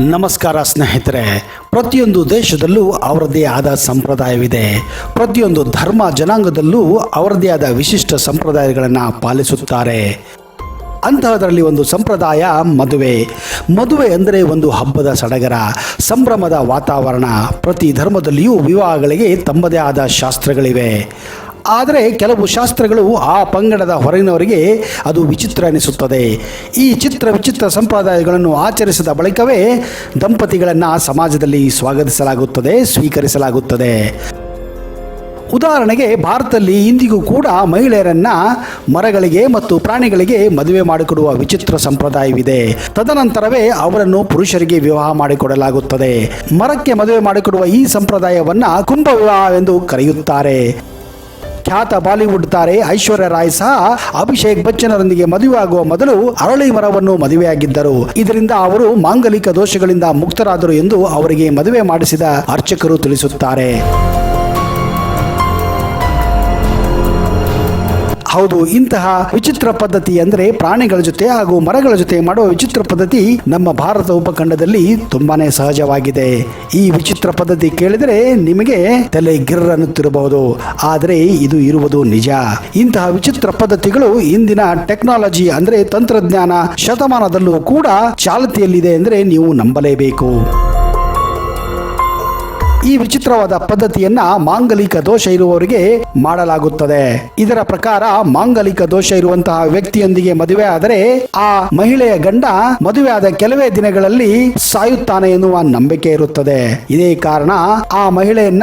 ನಮಸ್ಕಾರ ಸ್ನೇಹಿತರೆ, ಪ್ರತಿಯೊಂದು ದೇಶದಲ್ಲೂ ಅವರದೇ ಆದ ಸಂಪ್ರದಾಯವಿದೆ. ಪ್ರತಿಯೊಂದು ಧರ್ಮ ಜನಾಂಗದಲ್ಲೂ ಅವರದೇ ಆದ ವಿಶಿಷ್ಟ ಸಂಪ್ರದಾಯಗಳನ್ನು ಪಾಲಿಸುತ್ತಾರೆ. ಅಂತಹದರಲ್ಲಿ ಒಂದು ಸಂಪ್ರದಾಯ ಮದುವೆ. ಮದುವೆ ಅಂದರೆ ಒಂದು ಹಬ್ಬದ ಸಡಗರ, ಸಂಭ್ರಮದ ವಾತಾವರಣ. ಪ್ರತಿ ಧರ್ಮದಲ್ಲಿಯೂ ವಿವಾಹಗಳಿಗೆ ತಮ್ಮದೇ ಆದ ಶಾಸ್ತ್ರಗಳಿವೆ. ಆದರೆ ಕೆಲವು ಶಾಸ್ತ್ರಗಳು ಆ ಪಂಗಡದ ಹೊರಗಿನವರಿಗೆ ಅದು ವಿಚಿತ್ರ ಅನಿಸುತ್ತದೆ. ಈ ಚಿತ್ರ ವಿಚಿತ್ರ ಸಂಪ್ರದಾಯಗಳನ್ನು ಆಚರಿಸಿದ ಬಳಿಕವೇ ದಂಪತಿಗಳನ್ನು ಸಮಾಜದಲ್ಲಿ ಸ್ವಾಗತಿಸಲಾಗುತ್ತದೆ, ಸ್ವೀಕರಿಸಲಾಗುತ್ತದೆ. ಉದಾಹರಣೆಗೆ ಭಾರತದಲ್ಲಿ ಇಂದಿಗೂ ಕೂಡ ಮಹಿಳೆಯರನ್ನು ಮರಗಳಿಗೆ ಮತ್ತು ಪ್ರಾಣಿಗಳಿಗೆ ಮದುವೆ ಮಾಡಿಕೊಡುವ ವಿಚಿತ್ರ ಸಂಪ್ರದಾಯವಿದೆ. ತದನಂತರವೇ ಅವರನ್ನು ಪುರುಷರಿಗೆ ವಿವಾಹ ಮಾಡಿಕೊಡಲಾಗುತ್ತದೆ. ಮರಕ್ಕೆ ಮದುವೆ ಮಾಡಿಕೊಡುವ ಈ ಸಂಪ್ರದಾಯವನ್ನು ಕುಂಭ ವಿವಾಹವೆಂದು ಕರೆಯುತ್ತಾರೆ. ಖ್ಯಾತ ಬಾಲಿವುಡ್ ತಾರೆ ಐಶ್ವರ್ಯ ರಾಯ್ ಸಹ ಅಭಿಷೇಕ್ ಬಚ್ಚನರೊಂದಿಗೆ ಮದುವೆಯಾಗುವ ಮೊದಲು ಅರಳಿ ಮರವನ್ನು ಮದುವೆಯಾಗಿದ್ದರು. ಇದರಿಂದ ಅವರು ಮಾಂಗಲಿಕ ದೋಷಗಳಿಂದ ಮುಕ್ತರಾದರು ಎಂದು ಅವರಿಗೆ ಮದುವೆ ಮಾಡಿಸಿದ ಅರ್ಚಕರು ತಿಳಿಸುತ್ತಾರೆ. ಹೌದು, ಇಂತಹ ವಿಚಿತ್ರ ಪದ್ಧತಿ ಅಂದರೆ ಪ್ರಾಣಿಗಳ ಜೊತೆ ಹಾಗೂ ಮರಗಳ ಜೊತೆ ಮಾಡುವ ವಿಚಿತ್ರ ಪದ್ಧತಿ ನಮ್ಮ ಭಾರತ ಉಪಖಂಡದಲ್ಲಿ ತುಂಬಾನೇ ಸಹಜವಾಗಿದೆ. ಈ ವಿಚಿತ್ರ ಪದ್ಧತಿ ಕೇಳಿದರೆ ನಿಮಗೆ ತಲೆ ಗಿರ್ರ ಅನ್ನುತ್ತಿರಬಹುದು ಆದರೆ ಇದು ಇರುವುದು ನಿಜ. ಇಂತಹ ವಿಚಿತ್ರ ಪದ್ಧತಿಗಳು ಇಂದಿನ ಟೆಕ್ನಾಲಜಿ ಅಂದರೆ ತಂತ್ರಜ್ಞಾನ ಶತಮಾನದಲ್ಲೂ ಕೂಡ ಚಾಲತಿಯಲ್ಲಿದೆ ಅಂದರೆ ನೀವು ನಂಬಲೇಬೇಕು. ಈ ವಿಚಿತ್ರವಾದ ಪದ್ಧತಿಯನ್ನ ಮಾಂಗಲಿಕ ದೋಷ ಇರುವವರಿಗೆ ಮಾಡಲಾಗುತ್ತದೆ. ಇದರ ಪ್ರಕಾರ ಮಾಂಗಲಿಕ ದೋಷ ಇರುವಂತಹ ವ್ಯಕ್ತಿಯೊಂದಿಗೆ ಮದುವೆ ಆದರೆ ಆ ಮಹಿಳೆಯ ಗಂಡ ಮದುವೆ ಆದ ಕೆಲವೇ ದಿನಗಳಲ್ಲಿ ಸಾಯುತ್ತಾನೆ ಎನ್ನುವ ನಂಬಿಕೆ ಇರುತ್ತದೆ. ಇದೇ ಕಾರಣ ಆ ಮಹಿಳೆಯನ್ನ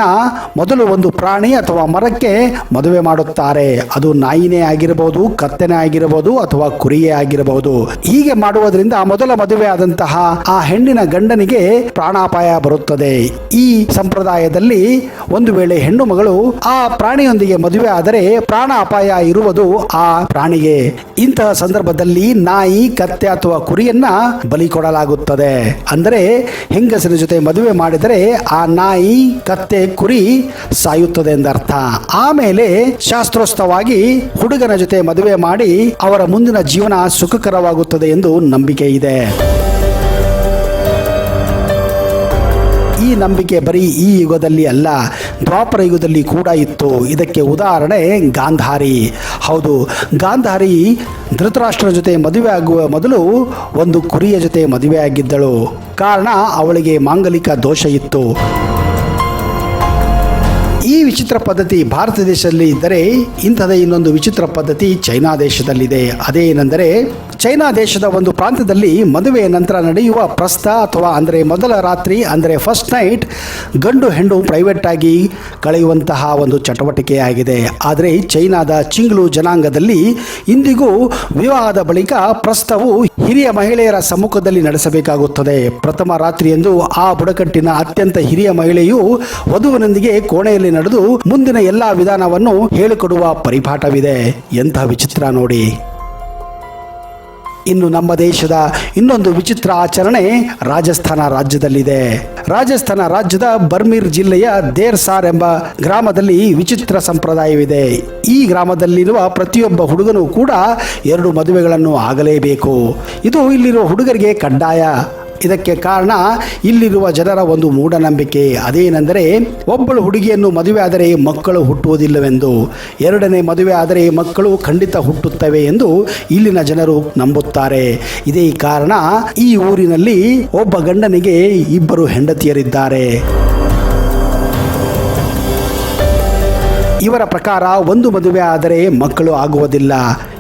ಮೊದಲು ಒಂದು ಪ್ರಾಣಿ ಅಥವಾ ಮರಕ್ಕೆ ಮದುವೆ ಮಾಡುತ್ತಾರೆ. ಅದು ನಾಯಿನೇ ಆಗಿರಬಹುದು, ಕತ್ತೆನೇ ಆಗಿರಬಹುದು ಅಥವಾ ಕುರಿಯೇ ಆಗಿರಬಹುದು. ಹೀಗೆ ಮಾಡುವುದರಿಂದ ಮೊದಲ ಮದುವೆ ಆದಂತಹ ಆ ಹೆಣ್ಣಿನ ಗಂಡನಿಗೆ ಪ್ರಾಣಾಪಾಯ ಬರುತ್ತದೆ. ಈ ಸಂಪ್ರದಾಯದಲ್ಲಿ ಒಂದು ವೇಳೆ ಹೆಣ್ಣು ಮಗಳು ಆ ಪ್ರಾಣಿಯೊಂದಿಗೆ ಮದುವೆ ಆದರೆ ಪ್ರಾಣ ಅಪಾಯ ಇರುವುದು ಆ ಪ್ರಾಣಿಗೆ. ಇಂತಹ ಸಂದರ್ಭದಲ್ಲಿ ನಾಯಿ, ಕತ್ತೆ ಅಥವಾ ಕುರಿಯನ್ನ ಬಲಿ ಕೊಡಲಾಗುತ್ತದೆ. ಅಂದರೆ ಹೆಂಗಸರ ಜೊತೆ ಮದುವೆ ಮಾಡಿದರೆ ಆ ನಾಯಿ, ಕತ್ತೆ, ಕುರಿ ಸಾಯುತ್ತದೆ ಎಂದರ್ಥ. ಆಮೇಲೆ ಶಾಸ್ತ್ರೋಸ್ತವಾಗಿ ಹುಡುಗನ ಜೊತೆ ಮದುವೆ ಮಾಡಿ ಅವರ ಮುಂದಿನ ಜೀವನ ಸುಖಕರವಾಗುತ್ತದೆ ಎಂದು ನಂಬಿಕೆ ಇದೆ. ನಂಬಿಕೆ ಬರೀ ಈ ಯುಗದಲ್ಲಿ ಅಲ್ಲ, ದ್ವಾಪರ ಯುಗದಲ್ಲಿ ಕೂಡ ಇತ್ತು. ಇದಕ್ಕೆ ಉದಾಹರಣೆ ಗಾಂಧಾರಿ. ಹೌದು, ಗಾಂಧಾರಿ ಧೃತರಾಷ್ಟ್ರ ಜೊತೆ ಮದುವೆ ಆಗುವ ಮೊದಲು ಒಂದು ಕುರಿಯ ಜೊತೆ ಮದುವೆಯಾಗಿದ್ದಳು ಕಾರಣ, ಅವಳಿಗೆ ಮಾಂಗಲಿಕ ದೋಷ ಇತ್ತು. ಈ ವಿಚಿತ್ರ ಪದ್ಧತಿ ಭಾರತ ದೇಶದಲ್ಲಿ ಇದ್ದರೆ ಇಂಥದೇ ಇನ್ನೊಂದು ವಿಚಿತ್ರ ಪದ್ಧತಿ ಚೈನಾ ದೇಶದಲ್ಲಿದೆ. ಅದೇನೆಂದರೆ ಚೈನಾ ದೇಶದ ಒಂದು ಪ್ರಾಂತ್ಯದಲ್ಲಿ ಮದುವೆಯ ನಂತರ ನಡೆಯುವ ಪ್ರಸ್ತ ಅಥವಾ ಅಂದರೆ ಮೊದಲ ರಾತ್ರಿ ಅಂದರೆ ಫಸ್ಟ್ ನೈಟ್ ಗಂಡು ಹೆಣ್ಣು ಪ್ರೈವೇಟ್ ಆಗಿ ಕಳೆಯುವಂತಹ ಒಂದು ಚಟುವಟಿಕೆಯಾಗಿದೆ ಆದರೆ ಚೈನಾದ ಚಿಂಗ್ಲು ಜನಾಂಗದಲ್ಲಿ ಇಂದಿಗೂ ವಿವಾಹದ ಬಳಿಕ ಪ್ರಸ್ತವು ಹಿರಿಯ ಮಹಿಳೆಯರ ಸಮ್ಮುಖದಲ್ಲಿ ನಡೆಸಬೇಕಾಗುತ್ತದೆ. ಪ್ರಥಮ ರಾತ್ರಿಯಂದು ಆ ಬುಡಕಟ್ಟಿನ ಅತ್ಯಂತ ಹಿರಿಯ ಮಹಿಳೆಯು ವಧುವಿನೊಂದಿಗೆ ಕೋಣೆಯಲ್ಲಿ ನಡೆದು ಮುಂದಿನ ಎಲ್ಲಾ ವಿಧಾನವನ್ನು ಹೇಳಿಕೊಡುವ ಪರಿಪಾಠವಿದೆ. ಎಂಥ ವಿಚಿತ್ರ ನೋಡಿ. ಇನ್ನು ನಮ್ಮ ದೇಶದ ಇನ್ನೊಂದು ವಿಚಿತ್ರ ಆಚರಣೆ ರಾಜಸ್ಥಾನ ರಾಜ್ಯದಲ್ಲಿದೆ. ರಾಜಸ್ಥಾನ ರಾಜ್ಯದ ಬರ್ಮೀರ್ ಜಿಲ್ಲೆಯ ದೇರ್ಸಾರ್ ಎಂಬ ಗ್ರಾಮದಲ್ಲಿ ವಿಚಿತ್ರ ಸಂಪ್ರದಾಯವಿದೆ. ಈ ಗ್ರಾಮದಲ್ಲಿರುವ ಪ್ರತಿಯೊಬ್ಬ ಹುಡುಗನು ಕೂಡ ಎರಡು ಮದುವೆಗಳನ್ನು ಆಗಲೇಬೇಕು. ಇದು ಇಲ್ಲಿರುವ ಹುಡುಗರಿಗೆ ಕಡ್ಡಾಯ. ಇದಕ್ಕೆ ಕಾರಣ ಇಲ್ಲಿರುವ ಜನರ ಒಂದು ಮೂಢನಂಬಿಕೆ. ಅದೇನೆಂದರೆ ಒಬ್ಬಳು ಹುಡುಗಿಯನ್ನು ಮದುವೆ ಆದರೆ ಮಕ್ಕಳು ಹುಟ್ಟುವುದಿಲ್ಲವೆಂದು. ಎರಡನೇ ಮದುವೆ ಆದರೆ ಮಕ್ಕಳು ಖಂಡಿತ ಹುಟ್ಟುತ್ತವೆ ಎಂದು ಇಲ್ಲಿನ ಜನರು ನಂಬುತ್ತಾರೆ. ಇದೇ ಕಾರಣ ಈ ಊರಿನಲ್ಲಿ ಒಬ್ಬ ಗಂಡನಿಗೆ ಇಬ್ಬರು ಹೆಂಡತಿಯರಿದ್ದಾರೆ. ಇವರ ಪ್ರಕಾರ ಒಂದು ಮದುವೆ ಆದರೆ ಮಕ್ಕಳು ಆಗುವುದಿಲ್ಲ.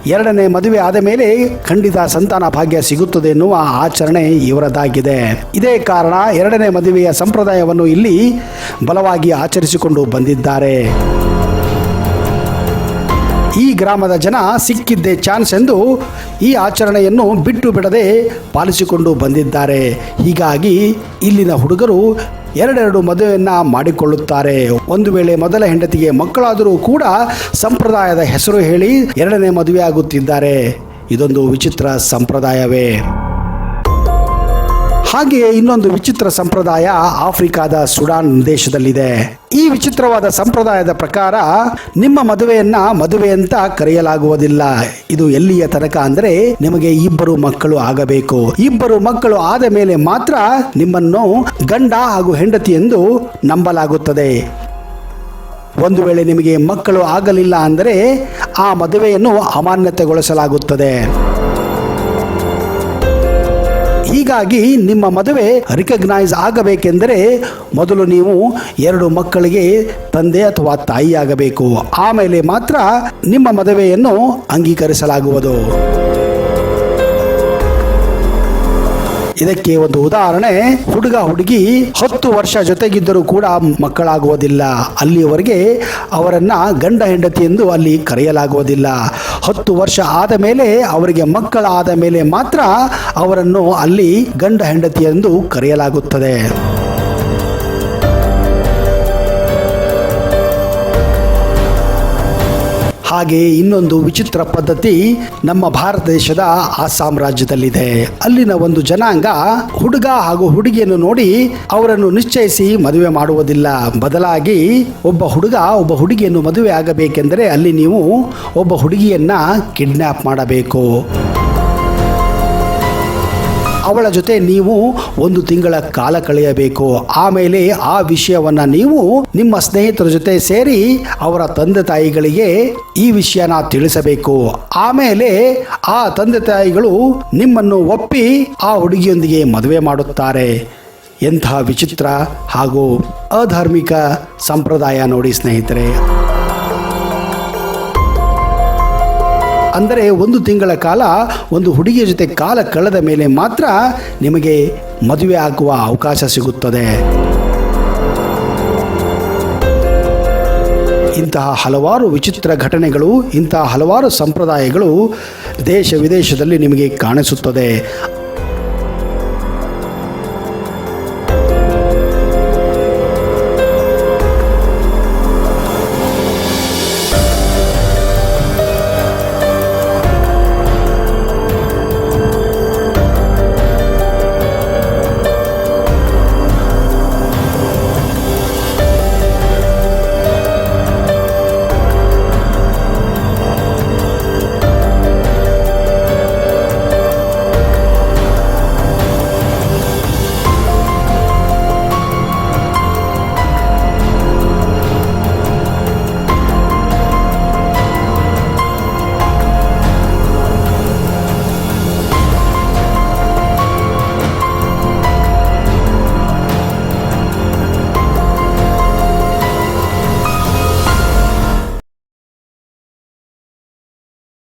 ಎರಡನೇ ಮದುವೆ ಆದ ಮೇಲೆ ಖಂಡಿತ ಸಂತಾನ ಭಾಗ್ಯ ಸಿಗುತ್ತದೆ ಎನ್ನುವ ಆಚರಣೆ ಇವರದಾಗಿದೆ. ಇದೇ ಕಾರಣ ಎರಡನೇ ಮದುವೆಯ ಸಂಪ್ರದಾಯವನ್ನು ಇಲ್ಲಿ ಬಲವಾಗಿ ಆಚರಿಸಿಕೊಂಡು ಬಂದಿದ್ದಾರೆ. ಈ ಗ್ರಾಮದ ಜನ ಸಿಕ್ಕಿದ್ದೇ ಚಾನ್ಸ್ ಎಂದು ಈ ಆಚರಣೆಯನ್ನು ಬಿಟ್ಟು ಬಿಡದೆ ಪಾಲಿಸಿಕೊಂಡು ಬಂದಿದ್ದಾರೆ. ಹೀಗಾಗಿ ಇಲ್ಲಿನ ಹುಡುಗರು ಎರಡೆರಡು ಮದುವೆಯನ್ನು ಮಾಡಿಕೊಳ್ಳುತ್ತಾರೆ. ಒಂದು ವೇಳೆ ಮೊದಲ ಹೆಂಡತಿಗೆ ಮಕ್ಕಳಾದರೂ ಕೂಡ ಸಂಪ್ರದಾಯದ ಹೆಸರು ಹೇಳಿ ಎರಡನೇ ಮದುವೆ ಇದೊಂದು ವಿಚಿತ್ರ ಸಂಪ್ರದಾಯವೇ. ಹಾಗೆಯೇ ಇನ್ನೊಂದು ವಿಚಿತ್ರ ಸಂಪ್ರದಾಯ ಆಫ್ರಿಕಾದ ಸುಡಾನ್ ದೇಶದಲ್ಲಿದೆ. ಈ ವಿಚಿತ್ರವಾದ ಸಂಪ್ರದಾಯದ ಪ್ರಕಾರ ನಿಮ್ಮ ಮದುವೆಯನ್ನ ಮದುವೆ ಅಂತ ಕರೆಯಲಾಗುವುದಿಲ್ಲ. ಇದು ಎಲ್ಲಿಯ ತನಕ ಅಂದ್ರೆ ನಿಮಗೆ ಇಬ್ಬರು ಮಕ್ಕಳು ಆಗಬೇಕು. ಇಬ್ಬರು ಮಕ್ಕಳು ಆದ ಮೇಲೆ ಮಾತ್ರ ನಿಮ್ಮನ್ನು ಗಂಡ ಹಾಗೂ ಹೆಂಡತಿ ಎಂದು ನಂಬಲಾಗುತ್ತದೆ. ಒಂದು ವೇಳೆ ನಿಮಗೆ ಮಕ್ಕಳು ಆಗಲಿಲ್ಲ ಅಂದರೆ ಆ ಮದುವೆಯನ್ನು ಅಮಾನ್ಯತೆಗೊಳಿಸಲಾಗುತ್ತದೆ. ಹೀಗಾಗಿ ನಿಮ್ಮ ಮದುವೆ ರಿಕಗ್ನೈಸ್ ಆಗಬೇಕೆಂದರೆ ಮೊದಲು ನೀವು ಎರಡು ಮಕ್ಕಳಿಗೆ ತಂದೆ ಅಥವಾ ತಾಯಿಯಾಗಬೇಕು ಆಮೇಲೆ ಮಾತ್ರ ನಿಮ್ಮ ಮದುವೆಯನ್ನು ಅಂಗೀಕರಿಸಲಾಗುವುದು. ಇದಕ್ಕೆ ಒಂದು ಉದಾಹರಣೆ. ಹುಡುಗ, ಹುಡುಗಿ ಹತ್ತು ವರ್ಷ ಜೊತೆಗಿದ್ದರೂ ಕೂಡ ಮಕ್ಕಳಾಗುವುದಿಲ್ಲ. ಅಲ್ಲಿಯವರೆಗೆ ಅವರನ್ನ ಗಂಡ, ಹೆಂಡತಿ ಎಂದು ಅಲ್ಲಿ ಕರೆಯಲಾಗುವುದಿಲ್ಲ. ಹತ್ತು ವರ್ಷ ಆದ ಮೇಲೆ ಅವರಿಗೆ ಮಕ್ಕಳಾದ ಮೇಲೆ ಮಾತ್ರ ಅವರನ್ನು ಅಲ್ಲಿ ಗಂಡ, ಹೆಂಡತಿ ಎಂದು ಕರೆಯಲಾಗುತ್ತದೆ. ಹಾಗೆ ಇನ್ನೊಂದು ವಿಚಿತ್ರ ಪದ್ಧತಿ ನಮ್ಮ ಭಾರತ ದೇಶದ ಅಸ್ಸಾಂ ರಾಜ್ಯದಲ್ಲಿದೆ. ಅಲ್ಲಿನ ಒಂದು ಜನಾಂಗ ಹುಡುಗ ಹಾಗೂ ಹುಡುಗಿಯನ್ನು ನೋಡಿ ಅವರನ್ನು ನಿಶ್ಚಯಿಸಿ ಮದುವೆ ಮಾಡುವುದಿಲ್ಲ. ಬದಲಾಗಿ ಒಬ್ಬ ಹುಡುಗ ಒಬ್ಬ ಹುಡುಗಿಯನ್ನು ಮದುವೆ ಆಗಬೇಕೆಂದರೆ ಅಲ್ಲಿ ನೀವು ಒಬ್ಬ ಹುಡುಗಿಯನ್ನ ಕಿಡ್ನ್ಯಾಪ್ ಮಾಡಬೇಕು. ಅವಳ ಜೊತೆ ನೀವು ಒಂದು ತಿಂಗಳ ಕಾಲ ಕಳೆಯಬೇಕು. ಆಮೇಲೆ ಆ ವಿಷಯವನ್ನ ನೀವು ನಿಮ್ಮ ಸ್ನೇಹಿತರ ಜೊತೆ ಸೇರಿ ಅವರ ತಂದೆ ತಾಯಿಗಳಿಗೆ ಈ ವಿಷಯನ ತಿಳಿಸಬೇಕು. ಆಮೇಲೆ ಆ ತಂದೆ ತಾಯಿಗಳು ನಿಮ್ಮನ್ನು ಒಪ್ಪಿ ಆ ಹುಡುಗಿಯೊಂದಿಗೆ ಮದುವೆ ಮಾಡುತ್ತಾರೆ. ಎಂತಹ ವಿಚಿತ್ರ ಹಾಗೂ ಅಧಾರ್ಮಿಕ ಸಂಪ್ರದಾಯ ನೋಡಿ ಸ್ನೇಹಿತರೆ. ಅಂದರೆ ಒಂದು ತಿಂಗಳ ಕಾಲ ಒಂದು ಹುಡುಗಿಯ ಜೊತೆ ಕಾಲ ಕಳೆದ ಮೇಲೆ ಮಾತ್ರ ನಿಮಗೆ ಮದುವೆ ಆಗುವ ಅವಕಾಶ ಸಿಗುತ್ತದೆ. ಇಂತಹ ಹಲವಾರು ವಿಚಿತ್ರ ಘಟನೆಗಳು, ಇಂತಹ ಹಲವಾರು ಸಂಪ್ರದಾಯಗಳು ದೇಶ ವಿದೇಶದಲ್ಲಿ ನಿಮಗೆ ಕಾಣಿಸುತ್ತದೆ.